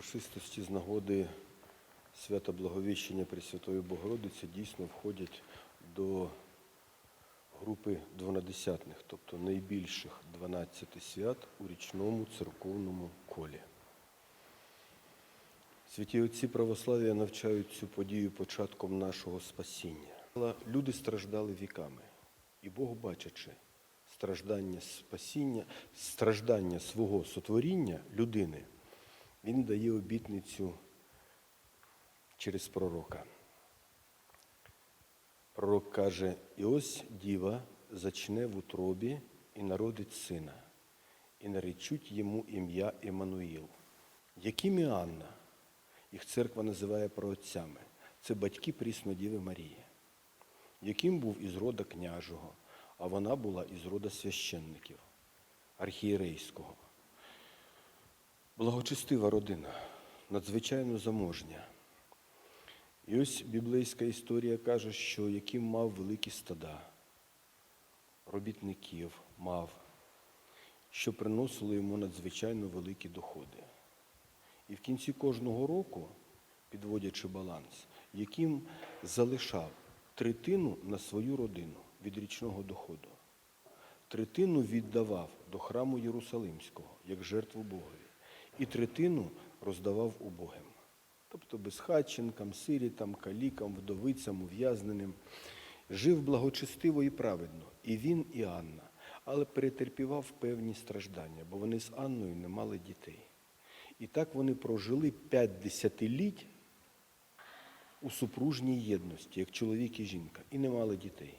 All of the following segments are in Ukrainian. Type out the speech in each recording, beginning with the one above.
урочистості з нагоди свята Благовіщення Пресвятої Богородиці дійсно входять до групи дванадесятних, тобто найбільших 12 свят у річному церковному колі. Святі отці православ'я навчають цю подію початком нашого спасіння. Люди страждали віками, і Бог, бачачи страждання спасіння, страждання свого сотворіння людини, Він дає обітницю через пророка. Пророк каже: І ось діва зачне в утробі і народить сина, і наречуть йому ім'я Еммануїл. Яким і Анна? Їх церква називає праотцями. Це батьки Пріснодіви Марії, яким був із рода княжого, а вона була із рода священників, архієрейського. Благочестива родина, надзвичайно заможня. І ось біблійська історія каже, що яким мав великі стада, робітників мав, що приносило йому надзвичайно великі доходи. І в кінці кожного року, підводячи баланс, яким залишав третину на свою родину від річного доходу, третину віддавав до храму Єрусалимського як жертву Богові, і третину роздавав убогим. Тобто безхатченкам, сирітам, калікам, вдовицям, ув'язненим. Жив благочестиво і праведно, і він, і Анна, але перетерпівав певні страждання, бо вони з Анною не мали дітей. І так вони прожили п'ять десятиліть у супружній єдності, як чоловік і жінка, і не мали дітей.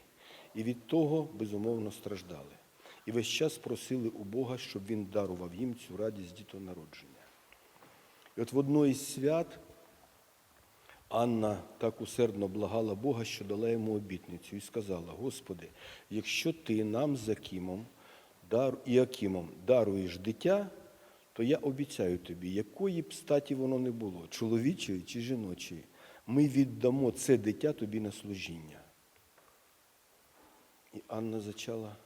І від того, безумовно, страждали. І весь час просили у Бога, щоб він дарував їм цю радість дітонародження. І от в одно із свят Анна так усердно благала Бога, що дала йому обітницю і сказала: Господи, якщо ти нам з Акімом і Акімом даруєш дитя, то я обіцяю тобі, якої б статі воно не було, чоловічої чи жіночої, ми віддамо це дитя тобі на служіння. І Анна зачала.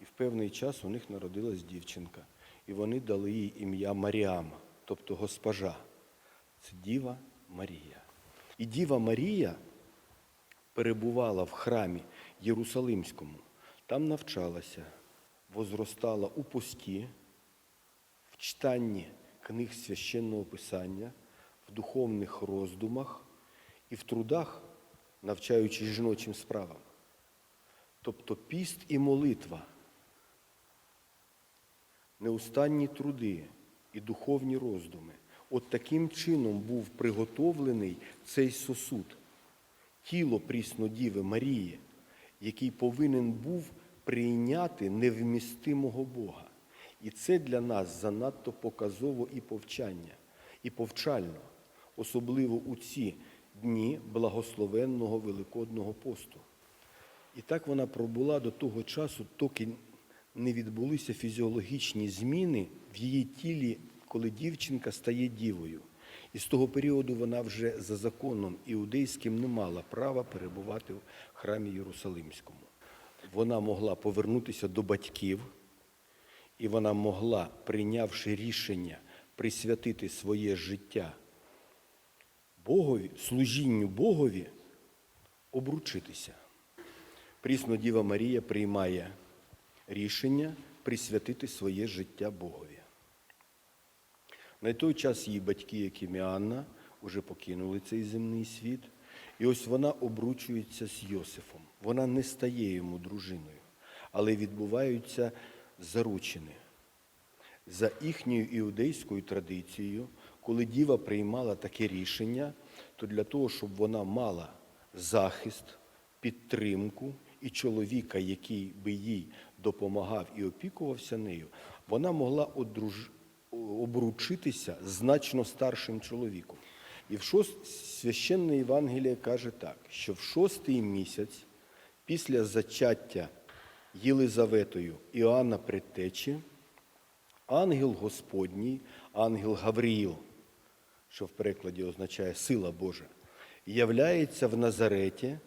І в певний час у них народилась дівчинка, і вони дали їй ім'я Маріама, тобто госпожа. Це Діва Марія. І Діва Марія перебувала в храмі Єрусалимському, там навчалася, возростала у пості, в читанні книг священного писання, в духовних роздумах і в трудах, навчаючись жіночим справам. Тобто піст і молитва, неустанні труди і духовні роздуми. От таким чином був приготовлений цей сосуд, тіло Пріснодіви Марії, який повинен був прийняти невмістимого Бога. І це для нас занадто показово і повчання, і повчально, особливо у ці дні благословенного Великодного посту. І так вона пробула до того часу, доки не відбулися фізіологічні зміни в її тілі, коли дівчинка стає дівою. І з того періоду вона вже за законом іудейським не мала права перебувати в храмі Єрусалимському. Вона могла повернутися до батьків, і вона могла, прийнявши рішення присвятити своє життя Богові, служінню Богові, обручитися. Прісно Діва Марія приймає рішення присвятити своє життя Богові. На той час її батьки, як і Анна, уже покинули цей земний світ. І ось вона обручується з Йосифом. Вона не стає йому дружиною, але відбуваються заручини. За їхньою іудейською традицією, коли діва приймала таке рішення, то для того, щоб вона мала захист, підтримку і чоловіка, який би їй допомагав і опікувався нею, вона могла одруж... обручитися значно старшим чоловіком. І в шост... священне Євангеліє каже так, що в шостий місяць після зачаття Єлизаветою Іоанна Предтечі, ангел Господній, ангел Гавріїл, що в перекладі означає сила Божа, являється в Назареті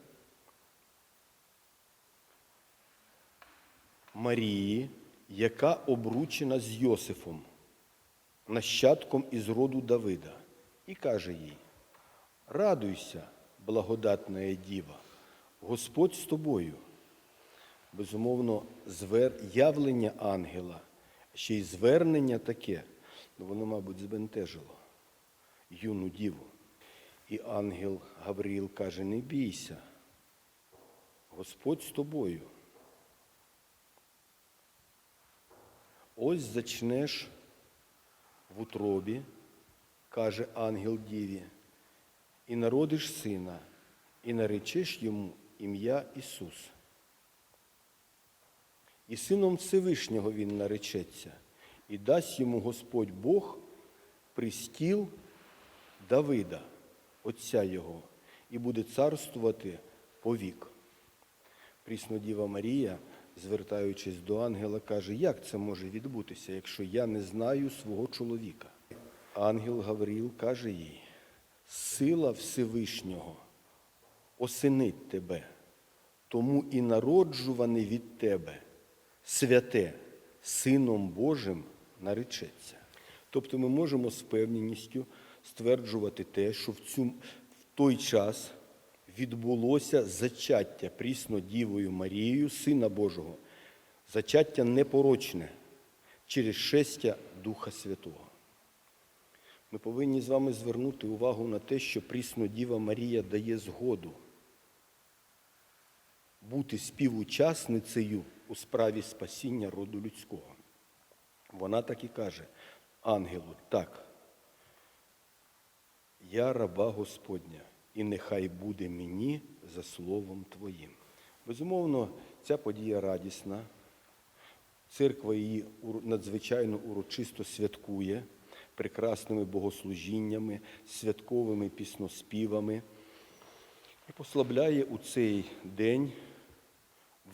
Марії, яка обручена з Йосифом. нащадком із роду Давида, і каже їй: Радуйся, благодатна діва, Господь з тобою. Безумовно, звер... явлення ангела, ще й звернення таке, ну воно, мабуть, збентежило юну діву. І ангел Гавриїл каже: не бійся, Господь з тобою. Ось зачнеш в утробі, каже ангел Діві, і народиш сина, і наречеш йому ім'я Ісус. І сином Всевишнього він наречеться, і дасть йому Господь Бог пристіл Давида, отця його, і буде царствувати повік. Пріснодіва Марія, звертаючись до ангела, каже, як це може відбутися, якщо я не знаю свого чоловіка? Ангел Гавріл каже їй, сила Всевишнього осенить тебе, тому і народжуване від тебе святе Сином Божим наречеться. Тобто ми можемо з певністю стверджувати те, що в, цю, в той час відбулося зачаття пріснодівою Марією, Сина Божого, зачаття непорочне через шестя Духа Святого. Ми повинні з вами звернути увагу на те, що пріснодіва Марія дає згоду бути співучасницею у справі спасіння роду людського. Вона так і каже ангелу, так, я раба Господня, і нехай буде мені за словом Твоїм. Безумовно, ця подія радісна. Церква її надзвичайно урочисто святкує прекрасними богослужіннями, святковими пісноспівами і послабляє у цей день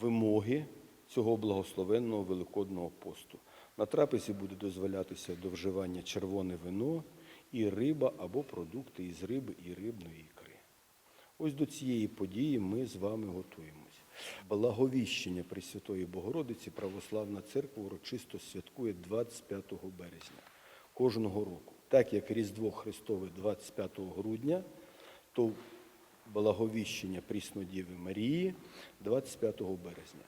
вимоги цього благословенного великодного посту. На трапезі буде дозволятися до вживання червоне вино і риба або продукти із риби і рибної ікри. Ось до цієї події ми з вами готуємось. Благовіщення Пресвятої Богородиці Православна Церква урочисто святкує 25 березня кожного року. Так як Різдво Христове 25 грудня, то благовіщення Пріснодіви Марії 25 березня.